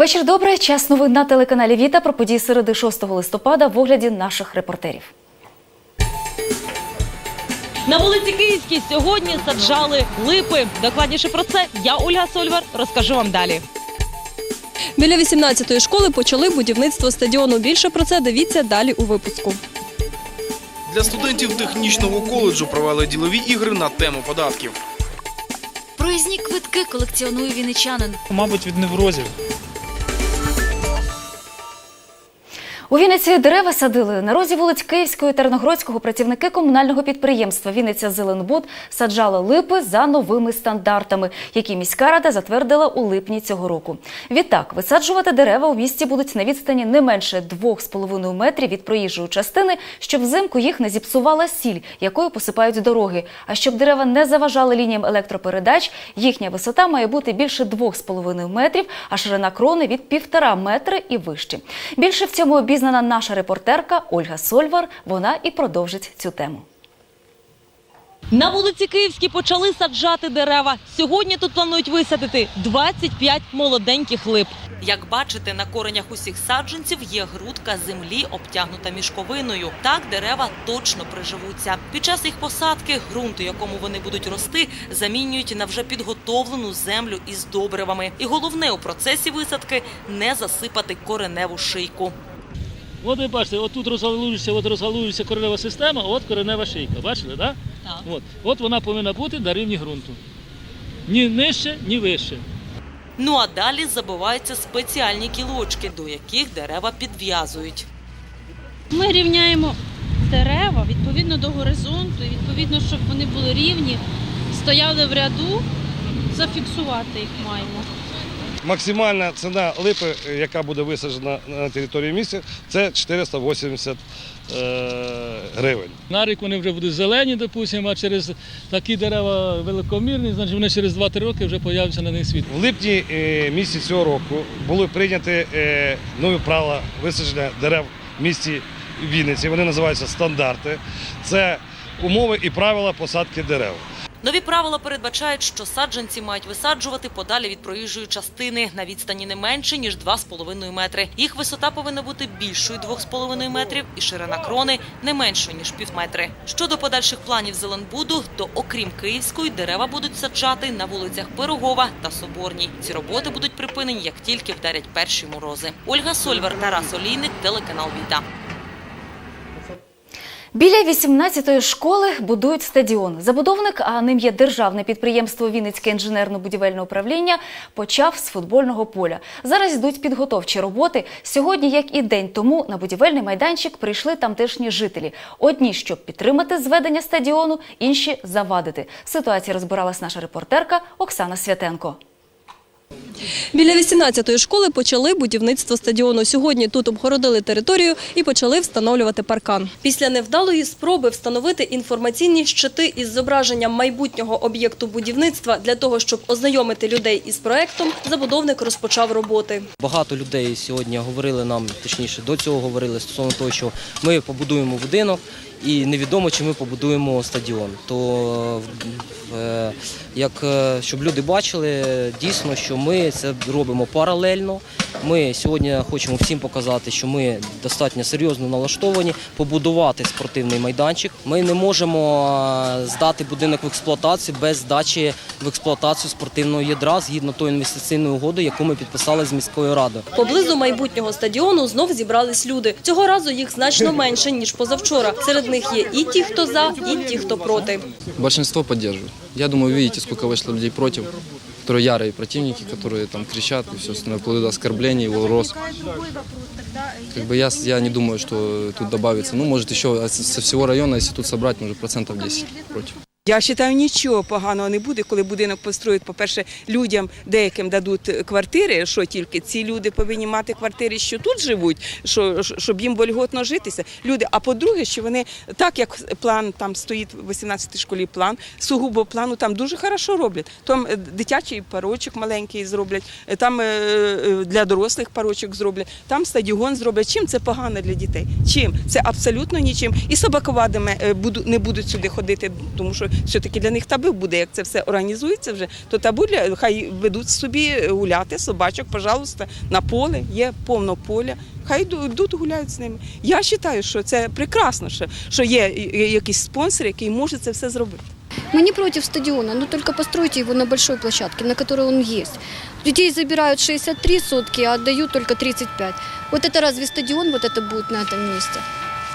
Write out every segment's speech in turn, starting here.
Вечір добре. Час новин на телеканалі Віта про події середи 6 листопада в огляді наших репортерів. На вулиці Київській сьогодні саджали липи. Докладніше про це я, Ольга Сольвар, розкажу вам далі. Біля 18-ї школи почали будівництво стадіону. Більше про це дивіться далі у випуску. Для студентів технічного коледжу провели ділові ігри на тему податків. Проїзні квитки колекціонує вінничанин. Мабуть, від неврозів. У Вінниці дерева садили. На розі вулиць Київського і Терноградського працівники комунального підприємства Вінниця Зеленбуд саджали липи за новими стандартами, які міська рада затвердила у липні цього року. Відтак, висаджувати дерева у місті будуть на відстані не менше 2,5 метрів від проїжджої частини, щоб взимку їх не зіпсувала сіль, якою посипають дороги. А щоб дерева не заважали лініям електропередач, їхня висота має бути більше 2,5 метрів, а ширина крони від 1,5 метри і вище. Більше в цьому обізнана наша репортерка Ольга Сольвар. Вона і продовжить цю тему. На вулиці Київській почали саджати дерева. Сьогодні тут планують висадити 25 молоденьких лип. Як бачите, на коренях усіх саджанців є грудка землі, обтягнута мішковиною. Так дерева точно приживуться. Під час їх посадки ґрунт, у якому вони будуть рости, замінюють на вже підготовлену землю із добривами. І головне у процесі висадки не засипати кореневу шийку. От ви бачите, от тут розгалується, от розгалується коренева система, от коренева шийка. Бачили, да? Так. От. от вона повинна бути на рівні ґрунту. Ні нижче, ні вище. Ну а далі забиваються спеціальні кілочки, до яких дерева підв'язують. Ми рівняємо дерева відповідно до горизонту, і відповідно, щоб вони були рівні, стояли в ряду, зафіксувати їх маємо. Максимальна ціна липи, яка буде висаджена на території міста, це 480 е, гривень. На рік вони вже будуть зелені, допустимо, а через такі дерева великомірні, значить вони через 2-3 роки вже появляться на них світ. В липні е, місяці цього року були прийняті е, нові правила висадження дерев в місті Вінниці. Вони називаються стандарти. Це умови і правила посадки дерев. Нові правила передбачають, що саджанці мають висаджувати подалі від проїжджої частини на відстані не менше ніж 2,5 метри. Їх висота повинна бути більшою 2,5 метрів і ширина крони не меншою ніж пів метри. Щодо подальших планів Зеленбуду, то окрім Київської, дерева будуть саджати на вулицях Пирогова та Соборній. Ці роботи будуть припинені, як тільки вдарять перші морози. Ольга Сольвер, Тарас Олійник, телеканал Віта. Біля 18-ї школи будують стадіон. Забудовник, а ним є державне підприємство Вінницьке інженерно-будівельне управління, почав з футбольного поля. Зараз йдуть підготовчі роботи. Сьогодні, як і день тому, на будівельний майданчик прийшли тамтешні жителі. Одні, щоб підтримати зведення стадіону, інші завадити. В ситуації розбиралась наша репортерка Оксана Святенко. Біля 18-ї школи почали будівництво стадіону. Сьогодні тут обгородили територію і почали встановлювати паркан. Після невдалої спроби встановити інформаційні щити із зображенням майбутнього об'єкту будівництва для того, щоб ознайомити людей із проектом, забудовник розпочав роботи. Багато людей сьогодні говорили нам, точніше, до цього говорили стосовно того, що ми побудуємо будинок і невідомо, чи ми побудуємо стадіон. То е, як е, щоб люди бачили, дійсно, що ми це робимо паралельно. Ми сьогодні хочемо всім показати, що ми достатньо серйозно налаштовані побудувати спортивний майданчик. Ми не можемо е, здати будинок в експлуатацію без здачі в експлуатацію спортивного ядра згідно тої інвестиційної угоди, яку ми підписали з міською радою. Поблизу майбутнього стадіону знов зібрались люди. Цього разу їх значно менше ніж позавчора. Серед них є і ті, хто за, і ті, хто проти. Большинство поддерживает. Я думаю, видите, сколько вышло людей против, которые ярые противники, которые там кричат и все остальное, вплоть до оскорблений, угроз. Как бы я, я не думаю, что тут добавится. Ну, может, еще со всего района, если тут собрать, может, процентов 10 против. Я вважаю, нічого поганого не буде, коли будинок построїть. По-перше, людям деяким дадуть квартири, що тільки ці люди повинні мати квартири, що тут живуть, що, щоб їм вольготно житися. Люди, а по-друге, що вони так як план там стоїть в 18-й школі план, сугубо плану там дуже хорошо роблять. Там е, дитячий парочок маленький зроблять, е, там е, е, для дорослих парочок зроблять, там стадіон зроблять. Чим це погано для дітей? Чим? Це абсолютно нічим. І собаковадами е, не будуть сюди ходити, тому що все-таки для них табу буде, як це все організується вже, то табу для хай ведуть собі гуляти собачок, пожалуйста, на поле, є повно поля. Хай йду- йдуть гуляють з ними. Я вважаю, що це прекрасно, що, що є якийсь спонсор, який може це все зробити. Мы не против стадиона, но только постройте его на большой площадке, на которой он есть. Детей забирают 63 сутки, а отдают только 35. Вот это разве стадион вот это будет на этом месте?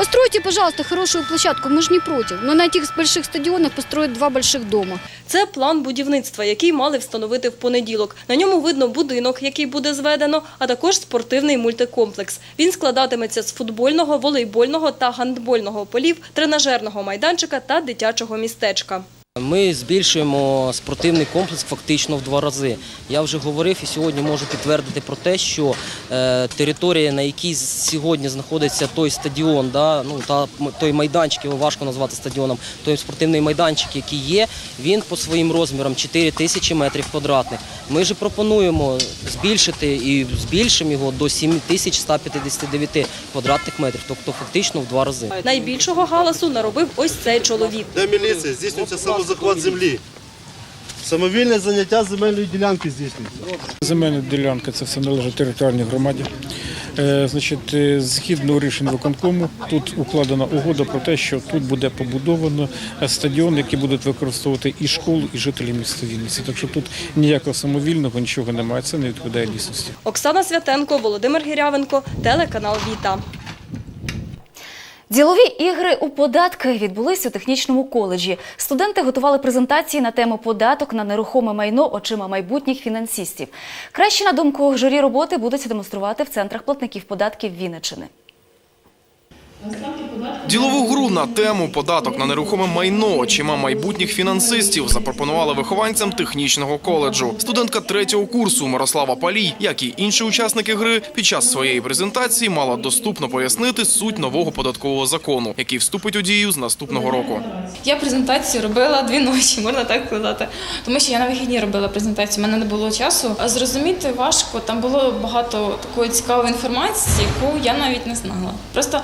Постройте, пожалуйста, хорошую площадку, мы же не против. Но на этих больших стадионах построїть два больших дома. Це план будівництва, який мали встановити в понеділок. На ньому видно будинок, який буде зведено, а також спортивний мультикомплекс. Він складатиметься з футбольного, волейбольного та гандбольного полів, тренажерного майданчика та дитячого містечка. Ми збільшуємо спортивний комплекс фактично в два рази. Я вже говорив і сьогодні можу підтвердити про те, що е, територія, на якій сьогодні знаходиться той стадіон, да, ну, та, той майданчик, його важко назвати стадіоном, той спортивний майданчик, який є, він по своїм розмірам 4 тисячі метрів квадратних. Ми ж пропонуємо збільшити і збільшимо його до 7159 квадратних метрів, тобто фактично в два рази. Найбільшого галасу наробив ось цей чоловік. Де міліція? Здійснюється самозахват землі. Самовільне заняття земельної ділянки здійснюється. Земельна ділянка це все належить територіальній громаді. Е, значить, е, згідно рішень виконкому, тут укладена угода про те, що тут буде побудовано е, стадіон, який будуть використовувати і школу, і жителі міста Вінниці. Так що тут ніякого самовільного нічого немає. Це не відповідає дійсності. Оксана Святенко, Володимир Гірявенко, телеканал Віта. Ділові ігри у податки відбулись у технічному коледжі. Студенти готували презентації на тему податок на нерухоме майно очима майбутніх фінансистів. Краще, на думку журі роботи, будуть демонструвати в центрах платників податків Вінниччини. Ділову гру на тему податок на нерухоме майно очима майбутніх фінансистів запропонували вихованцям технічного коледжу. Студентка третього курсу Мирослава Палій, як і інші учасники гри, під час своєї презентації мала доступно пояснити суть нового податкового закону, який вступить у дію з наступного року. Я презентацію робила дві ночі, можна так сказати. Тому що я на вихідні робила презентацію, мене не було часу. А Зрозуміти важко, там було багато такої цікавої інформації, яку я навіть не знала. Просто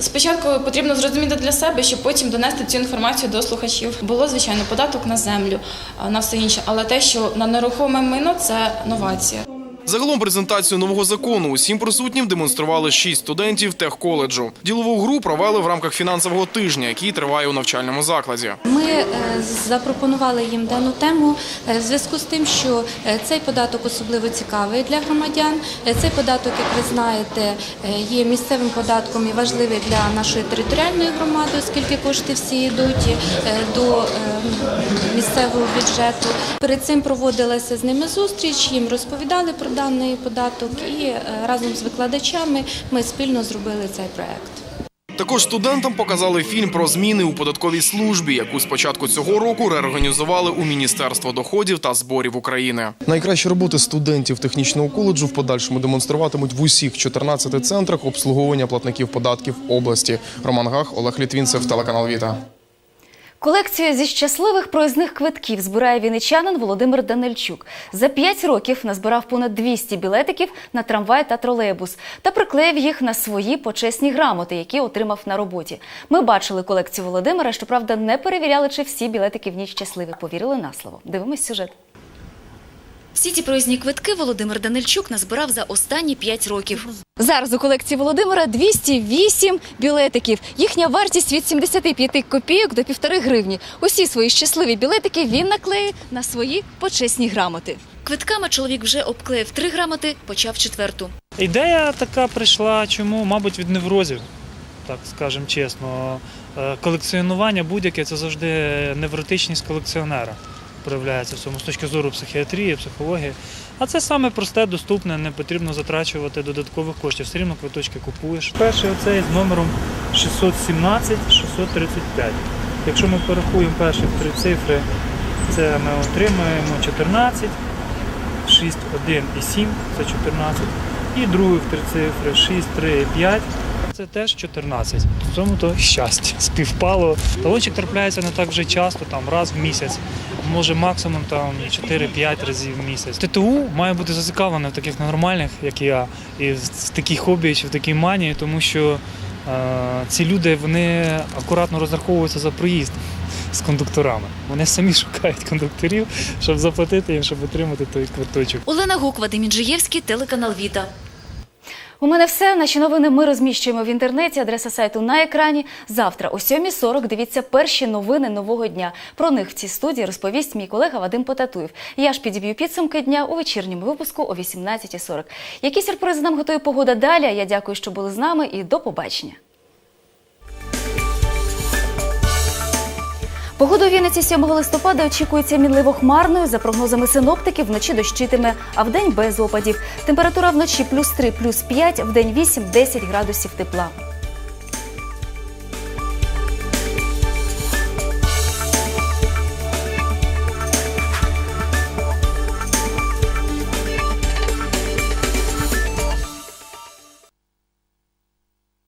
спочатку потрібно зрозуміти для себе, щоб потім донести цю інформацію до слухачів. Було, звичайно, податок на землю, на все інше, але те, що на нерухоме майно це новація. Загалом презентацію нового закону усім присутнім демонстрували шість студентів техколеджу. Ділову гру провели в рамках фінансового тижня, який триває у навчальному закладі. Ми е, запропонували їм дану тему е, в зв'язку з тим, що е, цей податок особливо цікавий для громадян. Цей податок, як ви знаєте, є місцевим податком і важливий для нашої територіальної громади, оскільки кошти всі йдуть до е, місцевого бюджету. Перед цим проводилася з ними зустріч, їм розповідали про даний податок, і е, разом з викладачами ми спільно зробили цей проект. Також студентам показали фільм про зміни у податковій службі, яку з початку цього року реорганізували у Міністерство доходів та зборів України. Найкращі роботи студентів технічного коледжу в подальшому демонструватимуть в усіх 14 центрах обслуговування платників податків області. Роман Гах, Олег Літвінцев, телеканал Віта. Колекцію зі щасливих проїзних квитків збирає вінничанин Володимир Данильчук. За п'ять років назбирав понад 200 білетиків на трамвай та тролейбус та приклеїв їх на свої почесні грамоти, які отримав на роботі. Ми бачили колекцію Володимира. Щоправда, не перевіряли, чи всі білетики в ній щасливі. Повірили на слово. Дивимось сюжет. Всі ці проїзні квитки Володимир Данильчук назбирав за останні 5 років. Зараз у колекції Володимира 208 білетиків. Їхня вартість від 75 копійок до півтори гривні. Усі свої щасливі білетики він наклеїв на свої почесні грамоти. Квитками чоловік вже обклеїв три грамоти, почав четверту. Ідея така прийшла, чому, мабуть, від неврозів, так скажемо чесно. Е, Колекціонування будь-яке це завжди невротичність колекціонера проявляється в цьому з точки зору психіатрії, психології. А це саме просте, доступне, не потрібно затрачувати додаткових коштів. Все рівно квиточки купуєш. Перший оцей з номером 617-635. Якщо ми порахуємо перші три цифри, це ми отримаємо 14. 6, 1 і 7 це 14. І других три цифри 6, 3 і 5. Це теж 14. В цьому то щастя співпало. Талончик трапляється не так вже часто, там раз в місяць, може максимум там 4-5 разів в місяць. ТТУ має бути зацікавлений в таких нормальних, як я, і в такій хобі чи в такій манії, тому що ці люди вони акуратно розраховуються за проїзд з кондукторами. Вони самі шукають кондукторів, щоб заплатити їм, щоб отримати той квиточок. Олена Гук, Вадим Інжиєвський, телеканал Віта. У мене все. Наші новини ми розміщуємо в інтернеті. Адреса сайту на екрані. Завтра о 7.40 дивіться перші новини нового дня. Про них в цій студії розповість мій колега Вадим Потатуєв. Я ж підіб'ю підсумки дня у вечірньому випуску о 18.40. Які сюрпризи нам готує погода далі? Я дякую, що були з нами, і до побачення. Погода у Вінниці 7 листопада очікується мінливо хмарною. За прогнозами синоптиків, вночі дощитиме, а вдень без опадів. Температура вночі плюс 3, плюс 5, вдень 8-10 градусів тепла.